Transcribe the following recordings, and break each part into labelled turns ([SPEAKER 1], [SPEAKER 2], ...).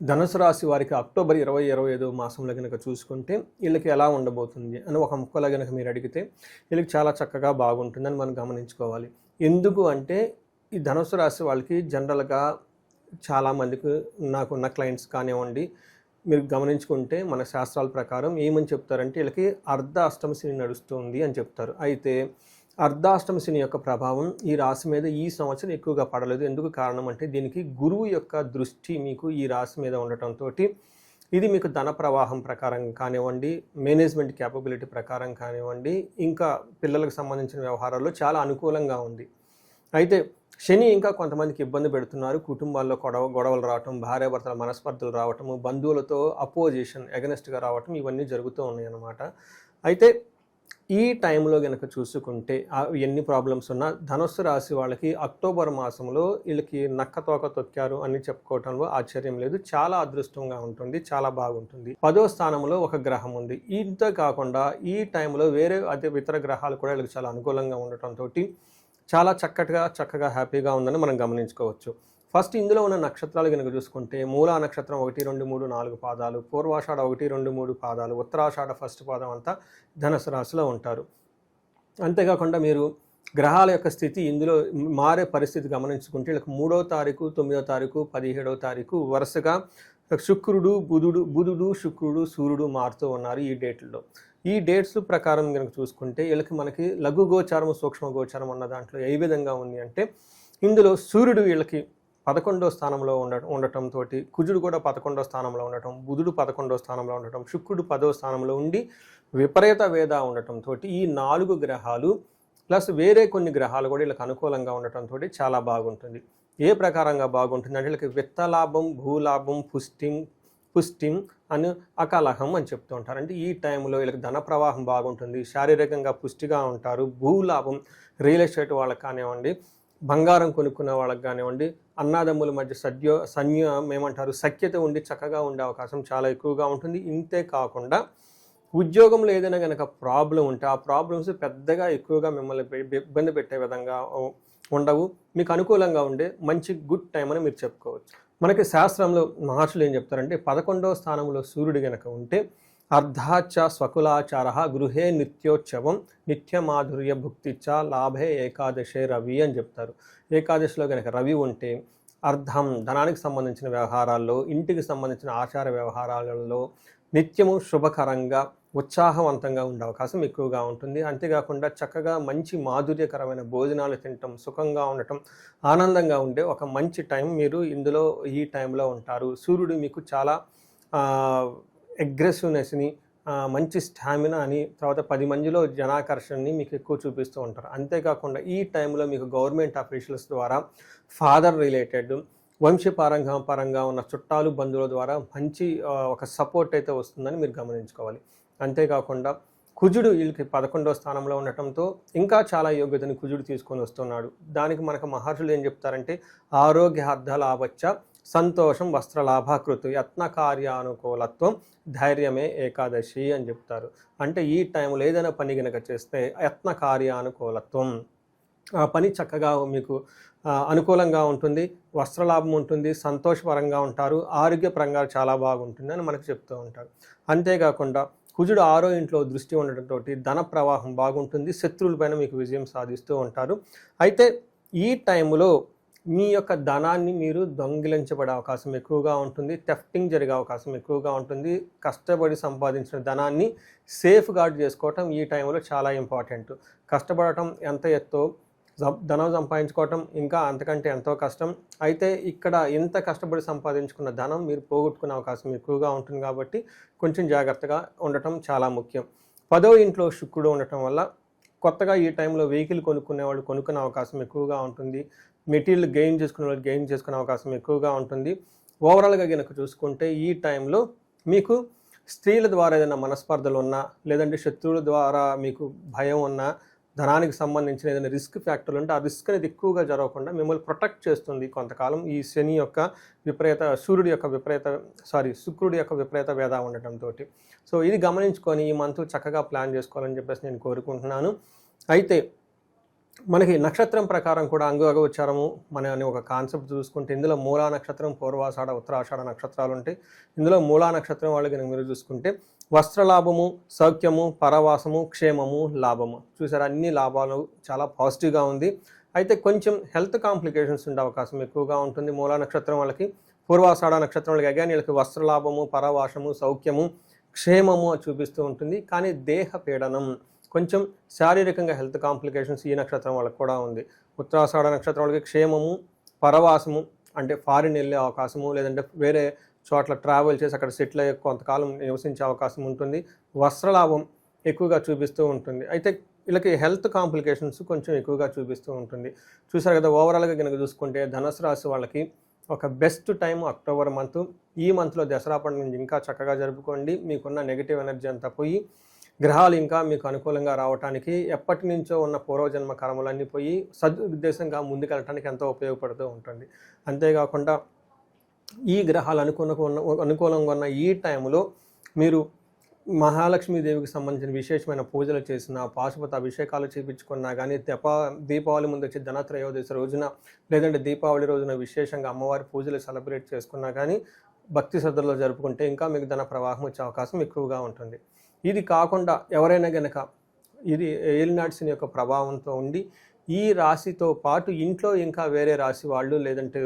[SPEAKER 1] ధనుసు రాశి వారికి అక్టోబర్ ఇరవై ఇరవై ఐదో మాసంలో కనుక చూసుకుంటే వీళ్ళకి ఎలా ఉండబోతుంది అని ఒక ముక్కలో కనుక మీరు అడిగితే వీళ్ళకి చాలా చక్కగా బాగుంటుందని మనం గమనించుకోవాలి. ఎందుకు అంటే ఈ ధనుసు రాశి వాళ్ళకి జనరల్గా చాలామందికి నాకున్న క్లయింట్స్ కానివ్వండి మీరు గమనించుకుంటే మన శాస్త్రాల ప్రకారం ఏమని చెప్తారంటే వీళ్ళకి అర్ధ అష్టమ శని నడుస్తుంది అని చెప్తారు. అయితే అర్ధాష్టమ శని యొక్క ప్రభావం ఈ రాశి మీద ఈ సంవత్సరం ఎక్కువగా పడలేదు. ఎందుకు కారణం అంటే దీనికి గురువు యొక్క దృష్టి మీకు ఈ రాశి మీద ఉండటంతో ఇది మీకు ధన ప్రవాహం ప్రకారం కానివ్వండి మేనేజ్మెంట్ క్యాపబిలిటీ ప్రకారం కానివ్వండి ఇంకా పిల్లలకు సంబంధించిన వ్యవహారాల్లో చాలా అనుకూలంగా ఉంది. అయితే శని ఇంకా కొంతమందికి ఇబ్బంది పెడుతున్నారు. కుటుంబాల్లో గొడవ గొడవలు రావటం భార్యాభర్తల మనస్పర్ధలు రావటము బంధువులతో అపోజిషన్ ఎగనెస్ట్గా రావటం ఇవన్నీ జరుగుతూ ఉన్నాయి అన్నమాట. అయితే ఈ టైంలో కనుక చూసుకుంటే ఎన్ని ప్రాబ్లమ్స్ ఉన్నా ధనుస్సు రాశి వాళ్ళకి అక్టోబర్ మాసంలో వీళ్ళకి నక్క తోక తొక్కారు అని చెప్పుకోవటంలో ఆశ్చర్యం లేదు. చాలా అదృష్టంగా ఉంటుంది చాలా బాగుంటుంది. పదో స్థానంలో ఒక గ్రహం ఉంది. ఇంత కాకుండా ఈ టైంలో వేరే అదే ఇతర గ్రహాలు కూడా వీళ్ళకి చాలా అనుకూలంగా ఉండటంతో చాలా చక్కగా చక్కగా హ్యాపీగా ఉందని మనం గమనించుకోవచ్చు. ఫస్ట్ ఇందులో ఉన్న నక్షత్రాలు కనుక చూసుకుంటే మూలా నక్షత్రం ఒకటి రెండు మూడు నాలుగు పాదాలు పూర్వాషాఢ ఒకటి రెండు మూడు పాదాలు ఉత్తరాషాఢ ఫస్ట్ పాదం అంతా ధనుసు రాశిలో ఉంటారు. అంతేకాకుండా మీరు గ్రహాల యొక్క స్థితి ఇందులో మారే పరిస్థితి గమనించుకుంటే వీళ్ళకి మూడో తారీఖు తొమ్మిదో తారీఖు పదిహేడో తారీఖు వరుసగా శుక్రుడు బుధుడు బుధుడు శుక్రుడు సూర్యుడు మారుతూ ఉన్నారు ఈ డేట్లలో ఈ డేట్స్ ప్రకారం కనుక చూసుకుంటే వీళ్ళకి మనకి లఘు గోచారం సూక్ష్మ గోచారం అన్న దాంట్లో ఏ విధంగా ఉంది అంటే ఇందులో సూర్యుడు వీళ్ళకి పదకొండో స్థానంలో ఉండ ఉండటంతో కుజుడు కూడా పదకొండో స్థానంలో ఉండటం బుధుడు పదకొండో స్థానంలో ఉండటం శుక్రుడు పదో స్థానంలో ఉండి విపరీత వేద ఉండటంతో ఈ నాలుగు గ్రహాలు ప్లస్ వేరే కొన్ని గ్రహాలు కూడా వీళ్ళకి అనుకూలంగా ఉండటంతో చాలా బాగుంటుంది. ఏ ప్రకారంగా బాగుంటుంది అంటే వీళ్ళకి విత్తలాభం భూలాభం పుష్టిం పుష్టిం అని అకలహం అని చెప్తూ ఉంటారు. అంటే ఈ టైంలో వీళ్ళకి ధన ప్రవాహం బాగుంటుంది శారీరకంగా పుష్టిగా ఉంటారు భూలాభం రియల్ ఎస్టేట్ వాళ్ళకి కానివ్వండి బంగారం కొనుక్కునే వాళ్ళకి కానివ్వండి అన్నాదమ్ముల మధ్య సద్యో సన్యం ఏమంటారు సఖ్యత ఉండి చక్కగా ఉండే అవకాశం చాలా ఎక్కువగా ఉంటుంది. ఇంతే కాకుండా ఉద్యోగంలో ఏదైనా కనుక ప్రాబ్లం ఉంటే ఆ ప్రాబ్లమ్స్ పెద్దగా ఎక్కువగా మిమ్మల్ని ఇబ్బంది పెట్టే విధంగా ఉండవు. మీకు అనుకూలంగా ఉండే మంచి గుడ్ టైం అని మీరు చెప్పుకోవచ్చు. మనకి శాస్త్రంలో మహర్షులు ఏం చెప్తారంటే పదకొండవ స్థానంలో సూర్యుడు కనుక ఉంటే అర్ధాచ స్వకులాచార గృహే నిత్యోత్సవం నిత్యమాధుర్య భుక్తిచ లాభే ఏకాదశే రవి అని చెప్తారు. ఏకాదశిలో కనుక రవి ఉంటే అర్థం ధనానికి సంబంధించిన వ్యవహారాల్లో ఇంటికి సంబంధించిన ఆచార వ్యవహారాలలో నిత్యము శుభకరంగా ఉత్సాహవంతంగా ఉండే అవకాశం ఎక్కువగా ఉంటుంది. అంతేకాకుండా చక్కగా మంచి మాధుర్యకరమైన భోజనాలు తినటం సుఖంగా ఉండటం ఆనందంగా ఉండే ఒక మంచి టైం మీరు ఇందులో ఈ టైంలో ఉంటారు. సూర్యుడు మీకు చాలా అగ్రెసివ్నెస్ని మంచి స్టామినా అని తర్వాత పది మందిలో జనాకర్షణని మీకు ఎక్కువ చూపిస్తూ ఉంటారు. అంతేకాకుండా ఈ టైంలో మీకు గవర్నమెంట్ అఫీషియల్స్ ద్వారా ఫాదర్ రిలేటెడ్ వంశపారంగా పరంగా ఉన్న చుట్టాలు బంధువుల ద్వారా మంచి ఒక సపోర్ట్ అయితే వస్తుందని మీరు గమనించుకోవాలి. అంతేకాకుండా కుజుడు వీళ్ళకి పదకొండో స్థానంలో ఉండటంతో ఇంకా చాలా యోగ్యతని కుజుడు తీసుకొని వస్తున్నాడు. దానికి మనకు మహర్షులు ఏం చెప్తారంటే ఆరోగ్య అర్థాలు లాభచ్చ సంతోషం వస్త్రలాభాకృతి యత్న కార్యానుకూలత్వం ధైర్యమే ఏకాదశి అని చెప్తారు. అంటే ఈ టైంలో ఏదైనా పని గనక చేస్తే యత్న కార్యానుకూలత్వం ఆ పని చక్కగా మీకు అనుకూలంగా ఉంటుంది వస్త్రలాభం ఉంటుంది సంతోషపరంగా ఉంటారు ఆరోగ్యపరంగా చాలా బాగుంటుంది అని మనకు చెప్తూ ఉంటారు. అంతేకాకుండా కుజుడు ఆరో ఇంట్లో దృష్టి ఉండటంతో ధన ప్రవాహం బాగుంటుంది శత్రువులపైన మీకు విజయం సాధిస్తూ ఉంటారు. అయితే ఈ టైంలో మీ యొక్క ధనాన్ని మీరు దొంగిలించబడే అవకాశం ఎక్కువగా ఉంటుంది టెఫ్టింగ్ జరిగే అవకాశం ఎక్కువగా ఉంటుంది కష్టపడి సంపాదించిన ధనాన్ని సేఫ్ గార్డ్ చేసుకోవటం ఈ టైంలో చాలా ఇంపార్టెంట్ కష్టపడటం ఎంత ఎత్తో ధనం సంపాదించుకోవటం ఇంకా అంతకంటే ఎంతో కష్టం. అయితే ఇక్కడ ఎంత కష్టపడి సంపాదించుకున్న ధనం మీరు పోగొట్టుకునే అవకాశం ఎక్కువగా ఉంటుంది కాబట్టి కొంచెం జాగ్రత్తగా ఉండటం చాలా ముఖ్యం. పదో ఇంట్లో శుక్రుడు ఉండటం వల్ల కొత్తగా ఈ టైంలో వెహికల్ కొనుక్కునే వాళ్ళు కొనుక్కునే అవకాశం ఎక్కువగా ఉంటుంది. మెటీరియల్ గెయిన్ చేసుకునే వాళ్ళు గెయిన్ చేసుకునే అవకాశం ఎక్కువగా ఉంటుంది. ఓవరాల్గా కనుక చూసుకుంటే ఈ టైంలో మీకు స్త్రీల ద్వారా ఏదైనా మనస్పర్ధలు ఉన్నా లేదంటే శత్రువుల ద్వారా మీకు భయం ఉన్నా ధనానికి సంబంధించిన ఏదైనా రిస్క్ ఫ్యాక్టర్లు ఉంటే ఆ రిస్క్ అనేది ఎక్కువగా జరగకుండా మిమ్మల్ని ప్రొటెక్ట్ చేస్తుంది కొంతకాలం ఈ శని యొక్క విపరీత సూర్యుడి యొక్క విపరీత సారీ శుక్రుడి యొక్క విపరీత వేద ఉండటంతో సో ఇది గమనించుకొని ఈ మంత్ చక్కగా ప్లాన్ చేసుకోవాలని చెప్పేసి నేను కోరుకుంటున్నాను. అయితే మనకి నక్షత్రం ప్రకారం కూడా అంగ అగోచారము మన అనే ఒక కాన్సెప్ట్ చూసుకుంటే ఇందులో మూలా నక్షత్రం పూర్వాషాఢ ఉత్తరాషాఢ నక్షత్రాలు ఉంటాయి. ఇందులో మూలా నక్షత్రం వాళ్ళు కనుక మీరు చూసుకుంటే వస్త్రలాభము సౌఖ్యము పరవాసము క్షేమము లాభము. చూసారా? అన్ని లాభాలు చాలా పాజిటివ్గా ఉంది. అయితే కొంచెం హెల్త్ కాంప్లికేషన్స్ ఉండే అవకాశం ఎక్కువగా ఉంటుంది మూలా నక్షత్రం వాళ్ళకి. పూర్వాషాఢ నక్షత్రం వాళ్ళకి అగాని వీళ్ళకి వస్త్రలాభము పరవాసము సౌఖ్యము క్షేమము చూపిస్తూ ఉంటుంది. కానీ దేహ పీడనం కొంచెం శారీరకంగా హెల్త్ కాంప్లికేషన్స్ ఈ నక్షత్రం వాళ్ళకి కూడా ఉంది. ఉత్తరాషాఢ నక్షత్రం వాళ్ళకి క్షేమము పరవాసము అంటే ఫారిన్ వెళ్ళే అవకాశము లేదంటే వేరే చోట్ల ట్రావెల్ చేసి అక్కడ సెటిల్ అయ్యే కొంతకాలం నివసించే అవకాశం ఉంటుంది. వస్త్రలాభం ఎక్కువగా చూపిస్తూ ఉంటుంది. అయితే వీళ్ళకి హెల్త్ కాంప్లికేషన్స్ కొంచెం ఎక్కువగా చూపిస్తూ ఉంటుంది. చూసారు కదా ఓవరాల్గా కనుక చూసుకుంటే ధనుసు రాశి వాళ్ళకి ఒక బెస్ట్ టైం అక్టోబర్ మంత్. ఈ మంత్లో దసరా పండుగ ఇంకా చక్కగా జరుపుకోండి. మీకున్న నెగిటివ్ ఎనర్జీ అంతా పోయి గ్రహాలు ఇంకా మీకు అనుకూలంగా రావడానికి ఎప్పటి నుంచో ఉన్న పూర్వజన్మ కర్మలన్నీ పోయి సదుద్దేశంగా ముందుకెళ్ళటానికి ఎంతో ఉపయోగపడుతూ ఉంటుంది. అంతేకాకుండా ఈ గ్రహాలు అనుకున్న ఉన్న అనుకూలంగా ఉన్న ఈ టైంలో మీరు మహాలక్ష్మీదేవికి సంబంధించిన విశేషమైన పూజలు చేసిన పాశుపత అభిషేకాలు చేయించుకున్నా కానీ తెపా దీపావళి ముందు వచ్చి ధనత్రయోదశి రోజున లేదంటే దీపావళి రోజున విశేషంగా అమ్మవారి పూజలు సెలబ్రేట్ చేసుకున్నా కానీ భక్తి శ్రద్ధలో జరుపుకుంటే ఇంకా మీకు ధన ప్రవాహం వచ్చే అవకాశం ఎక్కువగా ఉంటుంది. ఇది కాకుండా ఎవరైనా గనక ఇది ఏలినాడ్సిన్ యొక్క ప్రభావంతో ఉండి ఈ రాశితో పాటు ఇంట్లో ఇంకా వేరే రాశి వాళ్ళు లేదంటే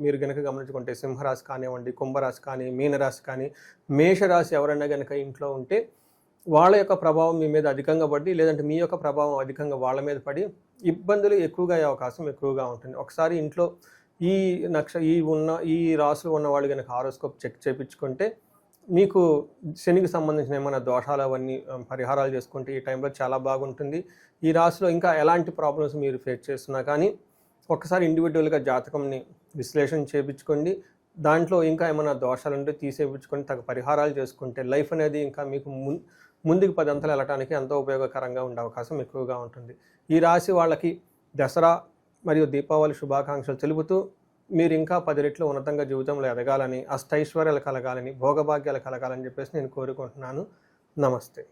[SPEAKER 1] మీరు గనక గమనించుకుంటే సింహరాశి కానివ్వండి కుంభరాశి కానీ మీనరాశి కానీ మేషరాశి ఎవరైనా గనక ఇంట్లో ఉంటే వాళ్ళ యొక్క ప్రభావం మీ మీద అధికంగా పడి లేదంటే మీ యొక్క ప్రభావం అధికంగా వాళ్ళ మీద పడి ఇబ్బందులు ఎక్కువగా అయ్యే అవకాశం ఎక్కువగా ఉంటుంది. ఒకసారి ఇంట్లో ఈ నక్ష ఈ ఉన్న ఈ రాసులు ఉన్న వాళ్ళు కనుక హారోస్కోప్ చెక్ చేయించుకుంటే మీకు శనికి సంబంధించిన ఏమైనా దోషాలు అవన్నీ పరిహారాలు చేసుకుంటే ఈ టైంలో చాలా బాగుంటుంది. ఈ రాశిలో ఇంకా ఎలాంటి ప్రాబ్లమ్స్ మీరు ఫేస్ చేస్తున్నా కానీ ఒకసారి ఇండివిజువల్గా జాతకంని విశ్లేషణ చేయించుకోండి దాంట్లో ఇంకా ఏమైనా దోషాలు ఉంటే తీసేపించుకొని తగ్గ పరిహారాలు చేసుకుంటే లైఫ్ అనేది ఇంకా మీకు ము ముందుకు పదంతలు వెళ్ళటానికి ఎంతో ఉపయోగకరంగా ఉండే అవకాశం ఎక్కువగా ఉంటుంది. ఈ రాశి వాళ్ళకి దసరా మరియు దీపావళి శుభాకాంక్షలు తెలుపుతూ మీరు ఇంకా పది రెట్లు ఉన్నతంగా జీవితంలో ఎదగాలని అష్టైశ్వర్యాలు కలగాలని భోగభాగ్యాలు కలగాలని చెప్పేసి నేను కోరుకుంటున్నాను. నమస్తే.